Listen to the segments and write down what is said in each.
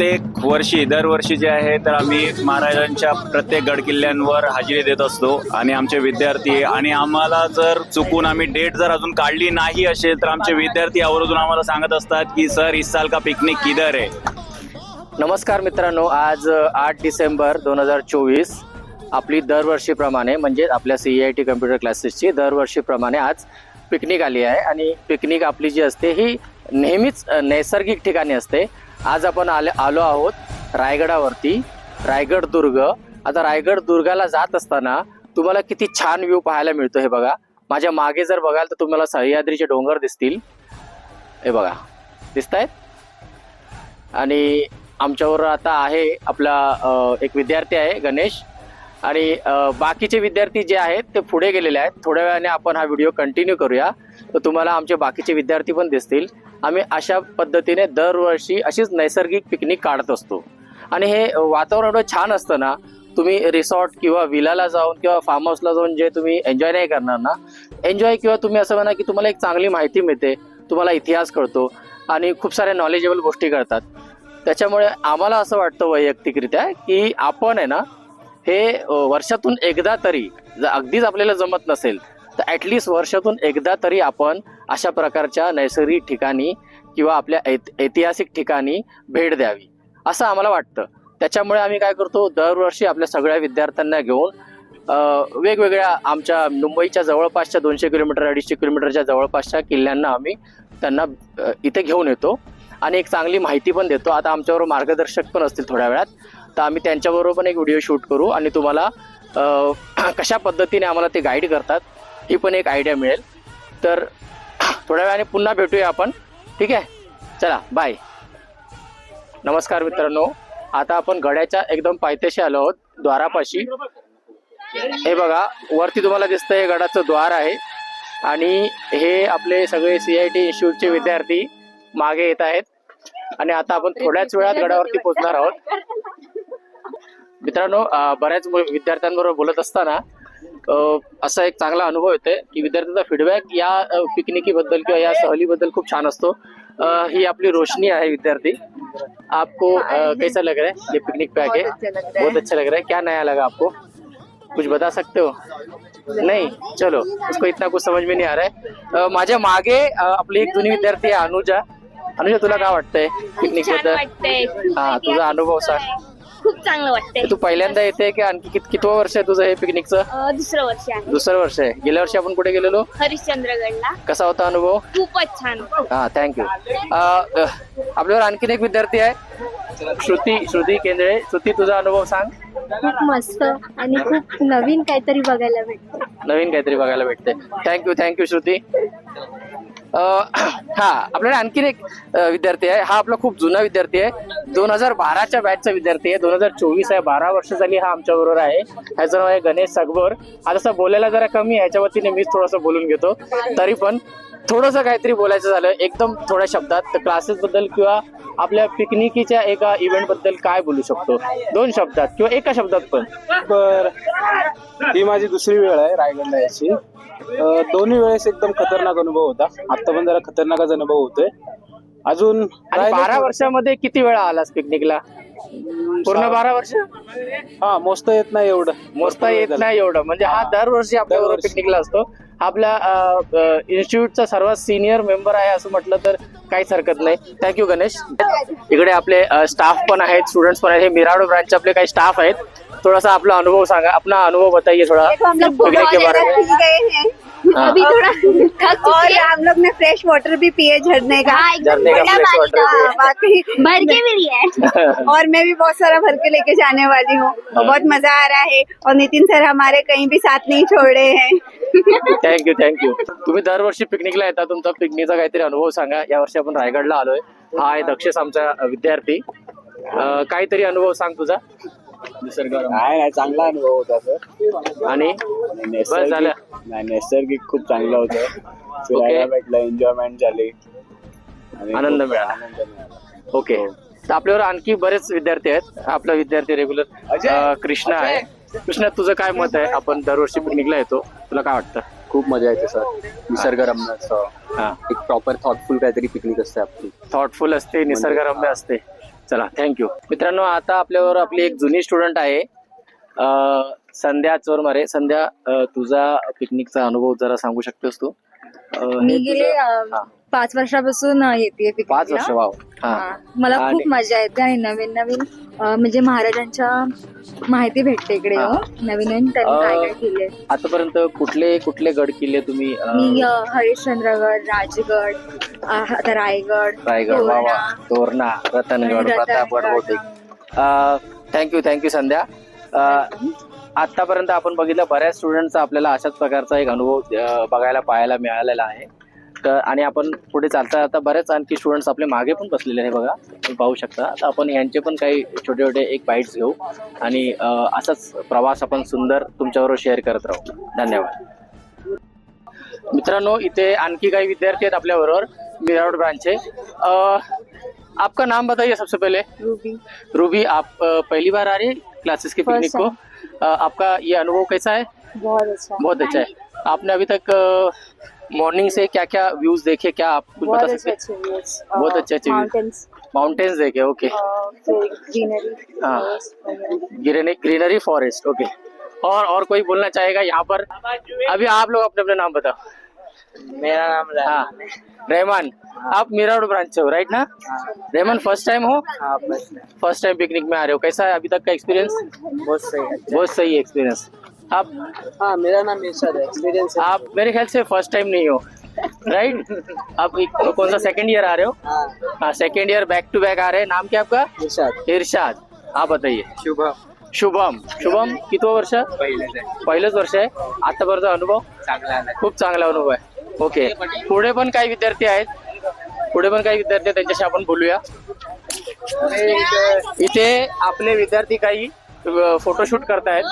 प्रत्येक वर्षी दरवर्षी जे आहे तर आम्ही महाराजांच्या प्रत्येक गडकिल्ल्यांवर हजेरी देत असतो. आणि आमचे विद्यार्थी आणि आम्हाला जर चुकून आम्ही डेट जर अजून काढली नाही असेल तर आमचे विद्यार्थी आवर्जून आम्हाला सांगत असतात की सर इस साल का पिकनिक किधर आहे नमस्कार मित्रांनो आज आठ डिसेंबर दोन हजार चोवीस आपली दरवर्षीप्रमाणे म्हणजे आपल्या सी आय टी कम्प्युटर क्लासेसची दरवर्षीप्रमाणे आज पिकनिक आली आहे. आणि पिकनिक आपली जी असते ही नेहमीच नैसर्गिक ठिकाणी असते. आज आपण आले आलो आहोत रायगडावरती. रायगड दुर्ग. आता रायगड दुर्गाला जात असताना तुम्हाला किती छान व्ह्यू पाहायला मिळतो हे बघा. माझ्या मागे जर बघाल तर तुम्हाला सह्याद्रीचे डोंगर दिसतील. हे बघा. दिसत आहेत आणि आमच्यावर आता आहे आपला एक विद्यार्थी आहे गणेश. आणि बाकीचे विद्यार्थी जे आहेत ते पुढे गेलेले आहेत. थोड्या वेळाने आपण हा व्हिडिओ कंटिन्यू करूया. तर तुम्हाला आमचे बाकीचे विद्यार्थी पण दिसतील. आम्ही अशा पद्धतीने दरवर्षी अशीच नैसर्गिक पिकनिक काढत असतो. आणि हे वातावरण एवढं छान असतं ना तुम्ही रिसॉर्ट किंवा विलाला जाऊन किंवा फार्म हाऊसला जाऊन जे तुम्ही एन्जॉय नाही करणार ना एन्जॉय किंवा तुम्ही असं म्हणा की तुम्हाला एक चांगली माहिती मिळते तुम्हाला इतिहास कळतो आणि खूप साऱ्या नॉलेजेबल गोष्टी कळतात. त्याच्यामुळे आम्हाला असं वाटतं वैयक्तिकरित्या की आपण आहे ना हे वर्षातून एकदा तरी अगदीच आपल्याला जमत नसेल तर ॲटलिस्ट वर्षातून एकदा तरी आपण अशा प्रकारच्या नैसर्गिक ठिकाणी किंवा आपल्या ऐत ऐतिहासिक ठिकाणी भेट द्यावी असं आम्हाला वाटतं. त्याच्यामुळे आम्ही काय करतो दरवर्षी आपल्या सगळ्या विद्यार्थ्यांना घेऊन वेगवेगळ्या आमच्या मुंबईच्या जवळपासच्या दोनशे किलोमीटर अडीचशे किलोमीटरच्या जवळपासच्या किल्ल्यांना आम्ही त्यांना इथे घेऊन येतो. आणि एक चांगली माहिती पण देतो. आता आमच्याबरोबर मार्गदर्शक पण असतील थोड्या वेळात. तर आम्ही त्यांच्याबरोबर पण एक व्हिडिओ शूट करू आणि तुम्हाला कशा पद्धतीने आम्हाला ते गाईड करतात ही पण एक आयडिया मिळेल. तर थोड्या वेळाने पुन्हा भेटूया आपण. ठीक आहे? चला बाय नमस्कार मित्रांनो. आता आपण गड्याच्या एकदम पायथ्याशी आलो आहोत द्वारापाशी. हे बघा वरती तुम्हाला दिसतं हे गडाचं द्वार आहे. आणि हे आपले सगळे सी आय टी इन्स्टिट्यूटचे विद्यार्थी मागे येत आहेत. आणि आता आपण थोड्याच वेळात गडावरती पोहोचणार आहोत. मित्रांनो बऱ्याच विद्यार्थ्यांबरोबर बोलत असताना असा एक चांगला अनुभव येतोय की विद्यार्थ्यांचा फीडबॅक या पिकनिकीबद्दल किंवा या सहलीबद्दल खूप छान असतो. ही आपली रोशनी आहे विद्यार्थी. आपको कैसा लग रहा है? ये पिकनिक पे आके? बहुत अच्छा लग रहा है. क्या नया लगा आपको? कुछ बता सकते हो? नाही? चलो उसको इतना कुछ समझ में नहीं आ रहा है. माझ्या मागे आपली एक जुनी विद्यार्थी आहे अनुजा. अनुजा तुला काय वाटतंय पिकनिकबद्दल? हा तुझा अनुभव सांग. खूप चांगलं वाटतंय. तू पहिल्यांदा येते की आणखी कित कितवं वर्ष आहे तुझं हे पिकनिकचं? अं, दुसरं वर्ष आहे. दुसरं वर्ष आहे. गेल्या वर्षी आपण कुठे गेलेलो? हरिश्चंद्रगडला. कसा होता अनुभव? खूपच छान हा थँक्यू आपल्यावर आणखीन एक विद्यार्थी आहे. श्रुती श्रुती केंद्रे. श्रुती तुझा अनुभव सांग. खूप मस्त आणि खूप नवीन काहीतरी बघायला भेटतं. नवीन काहीतरी बघायला भेटते थँक्यू थँक्यू श्रुती. हा आपल्याकडे आणखीन एक विद्यार्थी आहे. हा आपला खूप जुना विद्यार्थी आहे. दोन हजार बाराच्या बॅचचा विद्यार्थी आहे. दोन हजार चोवीस आहे. बारा वर्ष झाली हा आमच्या बरोबर आहे. ह्याचं नाव आहे गणेश सगभर. हा जसं बोलायला जरा कमी आहे. याच्या वतीने मीच थोडंसं बोलून घेतो. तरी पण थोडंसं काहीतरी बोलायचं झालं. एकदम थोड्या शब्दात. तर क्लासेस बद्दल किंवा आपल्या पिकनिकीच्या एका इव्हेंटबद्दल काय बोलू शकतो? दोन शब्दात किंवा एका शब्दात पण. बर ही माझी दुसरी वेळ आहे रायगडला याची दोन्ही वेळेस एकदम खतरनाक अनुभव होता. आता पण जरा खतरनाकच अनुभव होतोय. अजून आणि बारा वर्षामध्ये किती वेळा आलास पिकनिकला? पूर्ण बारा वर्ष? हा मोजता येत नाही एवढं. मोजता येत नाही एवढं. म्हणजे हा दरवर्षी आपल्याबरोबर. पिकनिकला असतो. आपल्या इन्स्टिट्यूटचा सर्वात सिनियर मेंबर आहे असं म्हटलं तर काहीच हरकत नाही. Thank you Ganesh. इकडे आपले स्टाफ पण आहेत स्टुडंट्स पण आहेत. हे मिराडो ब्रांचचे आपले काही स्टाफ आहेत. थोडासा आपला अनुभव सांगा. अपना अनुभव बताइए थोड़ा. पिकनिक के बारे में। अभी थोड़ा थक और हम लोग ने फ्रेश वाटर भी पिए झरने का। झरने। बाकी भर के भी है और मैं भी बहुत सारा भर के लेके जाने वाली हूँ। और बहुत मजा आ रहा है। और नितिन सर हमारे कहीं भी साथ नहीं छोड़ रहे हैं थँक्यू थँक्यू तुम्ही दरवर्षी पिकनिकला येता. तुमचा पिकनिकचा काहीतरी अनुभव सांगा. या वर्षी आपण रायगडला आलोय. हा आहे दक्षेश आमचा विद्यार्थी. अं, काहीतरी अनुभव सांग तुझा. निसर्ग नाही नाही चांगला अनुभव होता सर. आणि? बस झालं. नाही नैसर्गिक खूप चांगलं होतं. फिरायला भेटलं एन्जॉयमेंट झाली. आणि आनंद खूप मिळाला. आनंद मिळाला. ओके तर आपल्यावर आणखी बरेच विद्यार्थी आहेत. आपला विद्यार्थी रेग्युलर कृष्णा आहे. कृष्णा तुझं काय मत आहे? आपण दरवर्षी पिकनिकला येतो. तुला काय वाटतं? खूप मजा येते सर निसर्गरम्य असं हा. एक प्रॉपर थॉटफुल काहीतरी पिकनिक असते आपली. थॉटफुल असते निसर्गरम्य असते. चला थँक्यू मित्रांनो आता आपल्यावर आपली एक जुनी स्टुडंट आहे. अं, संध्या चोरमारे संध्या अं, तुझा पिकनिकचा अनुभव जरा सांगू शकतोस तू? मी गेले पाच वर्षापासून येते पाच वर्ष वाव. हा. मला खूप मजा येते आणि नवीन नवीन म्हणजे महाराजांच्या माहिती भेटते इकडे हा. नवीन नवीन त्यांनी काय काय अं, केले आतापर्यंत कुठले कुठले गड किल्ले तुम्ही मी हरिश्चंद्रगड राजगड आता Raigad Raigad Torna, Ratangad Pratapgad thank you thank you Sandhya. आतापर्यंत आपण बघितलं बऱ्याच स्टुडंटचा आपल्याला अशाच प्रकारचा एक अनुभव बघायला पाहायला मिळालेला आहे. तर आणि आपण पुढे चालता आता बरेच आणखी स्टुडंट्स आपले मागे पण बसलेले आहे बघा. तुम्ही पाहू शकता. तर आपण यांचे पण काही छोटे छोटे एक बाईट्स घेऊ. आणि असाच प्रवास आपण सुंदर तुमच्याबरोबर शेअर करत राहू. धन्यवाद. मित्रांनो इथे आणखी काही विद्यार्थी आहेत आपल्या बरोबर मिरावड ब्रांचचे आपका नाम बताइए सबसे पहले? रूबी रूबी आप पहली बार आ रही क्लासेस के पिकनिक को? आपका ये अनुभव कैसा है? बहुत अच्छा। बहुत अच्छा है। आपने अभी तक मॉर्निंग से क्या क्या व्यूज़ देखे? क्या आप कुछ बता सकते हैं? बहुत अच्छे अच्छे व्यूज़ माउंटेन्स देखे ओके हाँ। ग्रीनरी ग्रीनरी फॉरेस्ट ओके और और कोई बोलना चाहेगा यहाँ पर? अभी आप लोग अपने अपने नाम बताओ। मेरा नाम हाँ. रहमान आप मीराड ब्रांच से हो राइट ना? रहमान फर्स्ट टाइम हो? हाँ बस फर्स्ट टाइम पिकनिक में आ रहे हो कैसा है अभी तक का एक्सपीरियंस बहुत सही है। बहुत सही एक्सपीरियंस आप? हाँ मेरा नाम इरशाद है एक्सपीरियंस है। आप मेरे ख्याल से फर्स्ट टाइम नहीं हो राइट आप एक- कौन सा सेकंड ईयर आ रहे हो? हाँ। हाँ second year back to back आ रहे हैं। नाम क्या आपका? इरशाद। इरशाद। आप बताइए। शुभ शुभम। शुभम किती वर्ष? पहिले पहिलंच वर्ष आहे। आतापर्यंत अनुभव? चांगला खूप चांगला अनुभव आहे. ओके. पुढे पण काही विद्यार्थी आहेत. पुढे पण काही विद्यार्थी आहेत त्यांच्याशी आपण बोलूया. इथे आपले विद्यार्थी काही फोटोशूट करतायत.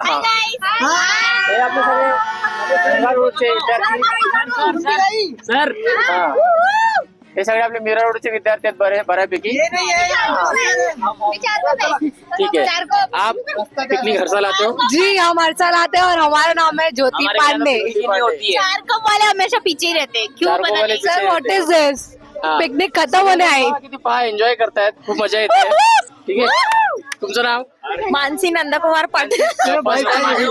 हा. हे आपले सगळे विद्यार्थी. सर हा. हे सगळे आपले मीरा रोडचे विद्यार्थी आहेत बरे बऱ्यापैकी. ठीक है आप साल आते हो जी हम हर साल आते हैं और हमारा नाम है ज्योति हमारे यहाँ पांडे. तो ज्योति पांडे। चार कप वाले हमेशा पीछे ही रहते हैं। क्यों चार पता कप वाले नहीं पीछे सर व्हाट इज दिस हा. पिकनिक खत्म होने आई. किती पहा एन्जॉय करतायत. खूप मजा येते. ठीक आहे. तुमचं नाव? मानसी नंदकुमार पाटील. time आहे.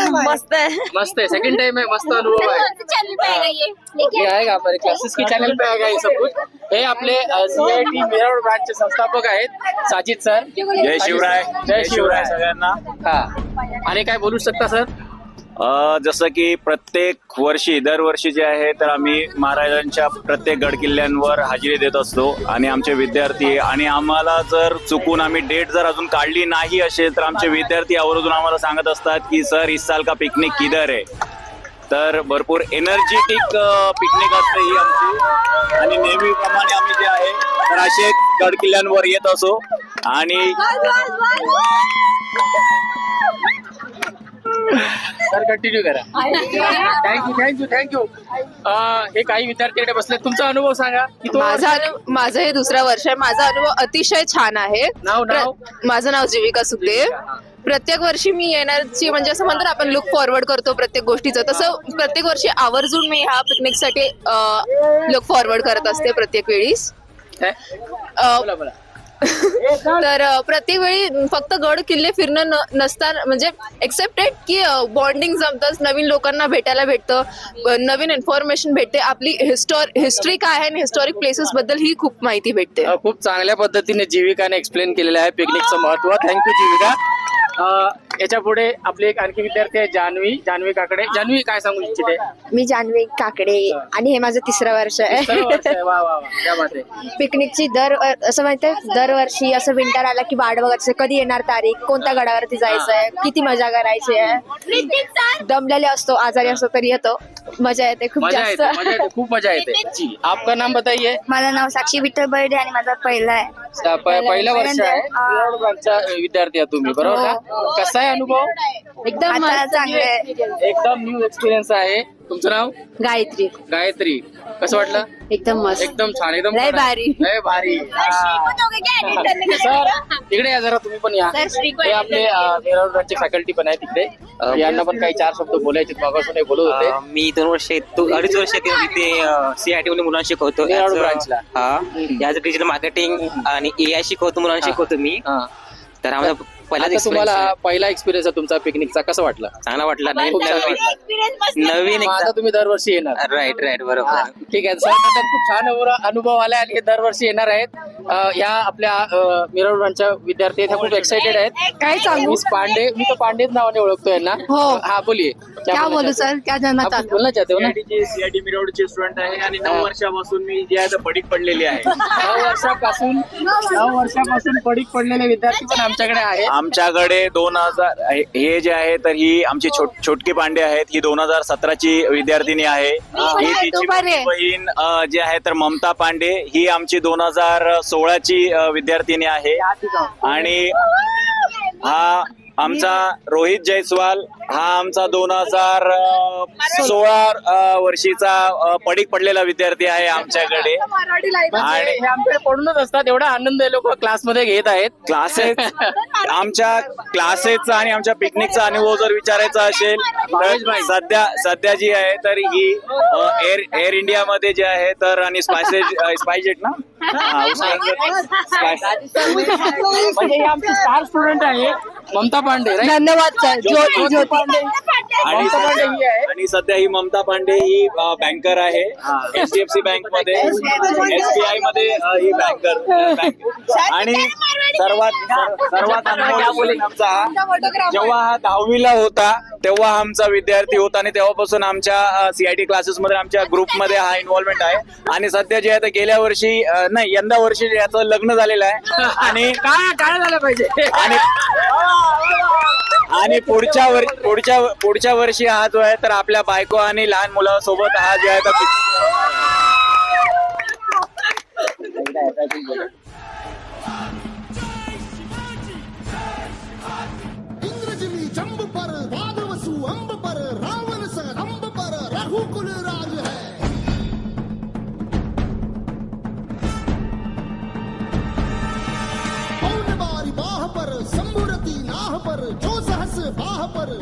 आहे? मस्त है मस्त आहे. सेकंड टाइम आहे. मस्त अनुभव आहे. कौन से चैनल पे आएगा ये ये आएगा हमारे क्लासेस के चॅनल पे आएगा ये सब कुछ? हे आपले सीआयटी मिरावड ब्रांचचे संस्थापक आहेत साजिद सर. जय शिवराय. जय शिवराय सगळ्यांना. हा. आणि काय बोलू शकता सर? जसं की प्रत्येक वर्षी दरवर्षी जे आहे तर आम्ही महाराजांच्या प्रत्येक गडकिल्ल्यांवर हजेरी देत असतो. आणि आमचे विद्यार्थी आणि आम्हाला जर चुकून आम्ही डेट जर अजून काढली नाही असेल तर आमचे विद्यार्थी आवर्जून आम्हाला सांगत असतात की सर इस साल का पिकनिक किधर आहे तर भरपूर एनर्जेटिक पिकनिक असते ही आमची. आणि नेहमीप्रमाणे आम्ही जे आहे तर असे गडकिल्ल्यांवर येत असो. आणि सर कंटिन्यू करा. Thank you thank you thank you हे काही विद्यार्थी इकडे बसले तुमचा अनुभव सांगा. की तो माझा अनु- माझं हे दुसरं वर्ष आहे. माझा अनुभव अतिशय छान आहे. नाव नाव? प्र- माझं नाव जीविका सुखदेव प्रत्येक वर्षी मी येण्याची म्हणजे असं म्हणतो ना आपण लुक फॉरवर्ड करतो प्रत्येक गोष्टीचं. तसं प्रत्येक वर्षी आवर्जून मी ह्या पिकनिकसाठी लुक फॉरवर्ड करत असते प्रत्येक वेळीस. काय? अ, बोला बोला. तर प्रत्येक वेळी फक्त गड किल्ले फिरणं नसताना म्हणजे एक्सेप्टेड की बॉन्डिंग जमतं नवीन लोकांना भेटायला भेटतं नवीन इन्फॉर्मेशन भेटते. आपली हिस्टॉर हिस्ट्री काय आहे आणि हिस्टॉरिक प्लेसेस बद्दल ही खूप माहिती भेटते. खूप चांगल्या पद्धतीने जीविकाने एक्सप्लेन केलेलं आहे. पिकनिकचं महत्त्व. Thank you Jeevika. याच्यापुढे आपले एक आणखी विद्यार्थी आहे जान्हवी जान्हवी काकडे. जान्हवी काय सांगू इच्छिते? मी जान्हवी काकडे आणि हे माझं तिसरं वर्ष आहे. आहे. वा वा वा. क्या बात आहे. पिकनिकची दर असं माहितीये दरवर्षी असं विंटर आला की वाट बघायचं कधी येणार तारीख कोणत्या गडावरती जायचंय किती मजा करायची आहे. दमलेले असतो आजारी असतो तरी येतो. मजा येते खूप जास्त. खूप मजा येते. जी आपका नाम बताइए. माझं नाव साक्षी विठ्ठल बैडे आणि माझा पहिला आहे. प- पहिलं वर्ष आहे. ब्रांचचा विद्यार्थी आहे तुम्ही बरोबर ना कसा आहे अनुभव? एकदम चांगले एकदम न्यू एक्सपिरियन्स आहे. तुमचं नाव? गायत्री. गायत्री. कसं वाटलं? एकदम मस्त. एकदम छान एकदम लय. भारी. लय भारी. सर तिकडे या जरा तुम्ही पण या. सर, हे आपले मेरावरचे फॅकल्टी पण आहे तिकडे. अ, यांना पण काही चार शब्द बोलायचे मागासून बोलत होते. अं, मी दोन वर्ष तू अडीच वर्ष तिथे सीआयटी मध्ये मुलांना शिकवतो. नेराळू As a- branch ला. हा. याचं डिजिटल मार्केटिंग आणि एआय शिकवतो मुलांना शिकवतो मी. तर आम्हाला पहिलाच आता तुम्हाला हा पहिला एक्सपिरियन्स आहे तुमचा पिकनिकचा कसं वाटलं? चांगला वाटला. वाटलं. नवीन मग आता तुम्ही दरवर्षी येणार. राईट राईट बरोबर. ठीक आहे. सर खूप छान अनुभव- अनुभव आला आणि हे दरवर्षी येणार आहेत. अ, ह्या आपल्या मिरर ब्रांचच्या विद्यार्थी आहेत. ह्या खूप एक्साइटेड आहेत. काय सांगू मिस पांडे मी तर पांडेच नावाने ओळखतो यांना. हो. हा बोलिये. क्या बोलू सर? क्या जानना आप कुछ चाहते बोलना चाहते हो ना? सीआयटी मिरवडची स्टुडंट आहे आणि हा. नऊ वर्षापासून मी जे आहे ते पडीक पडलेली आहे. नऊ वर्षापासून नऊ वर्षापासून पडीक पडलेले विद्यार्थी पण आमच्याकडे आहेत. आमच्याकडे दोन हजार हे जे आहे तर ही आमची छोट- छोटकी पांडे आहेत. ही दोन हजार सतराची विद्यार्थिनी आहे. ही तिची. बहीण जी आहे तर ममता पांडे. ही आमची दोन हजार सोळाची विद्यार्थिनी आहे. आणि हा आमचा रोहित जयस्वाल हा आमचा दोन हजार सोळा वर्षीचा पडीक पडलेला विद्यार्थी आहे आमच्याकडे. आणि- आमच्याकडे पडूनच असतात एवढा आनंद लोक क्लासमध्ये घेत आहेत. क्लासेस आमच्या क्लासेसचा आणि आमच्या पिकनिकचा अनुभव जर विचारायचा असेल तर सध्या सध्या जी आहे तर ही एअर एअर इंडिया मध्ये जे आहे तर आणि स्पायसेस स्पायजेट ना? म्हणजे आमचे स्टार स्टुडंट आहे ममता पांडे right? धन्यवाद सर. ज्योती ज्योती. पांडे. आणि ममता पांडे ही आहे. आणि सध्या ही ममता पांडे ही बँकर आहे. एच डी एफ सी बँकमध्ये एसबीआयमध्ये ही बँकर आणि सर्वात सर्वात आमचा जेव्हा हा दहावीला होता तेव्हा आमचा विद्यार्थी होता आणि तेव्हापासून आमच्या सीआयटी क्लासेस मध्ये आमच्या ग्रुपमध्ये हा इन्व्हॉल्वमेंट आहे. आणि सध्या जे आहे ते गेल्या वर्षी नाही यंदा वर्षी याचं लग्न झालेलं आहे. आणि काय काय झालं पाहिजे? आणि आणि पुढच्या वर पुढच्या पुढच्या वर्षी हा जो आहे तर आपल्या बायको आणि लहान मुलासोबत हा जो आहे तर इंद्रजिली चंब पर वादवसु अंब पर रावण सर अंब पर रघुकुल राज बाह पर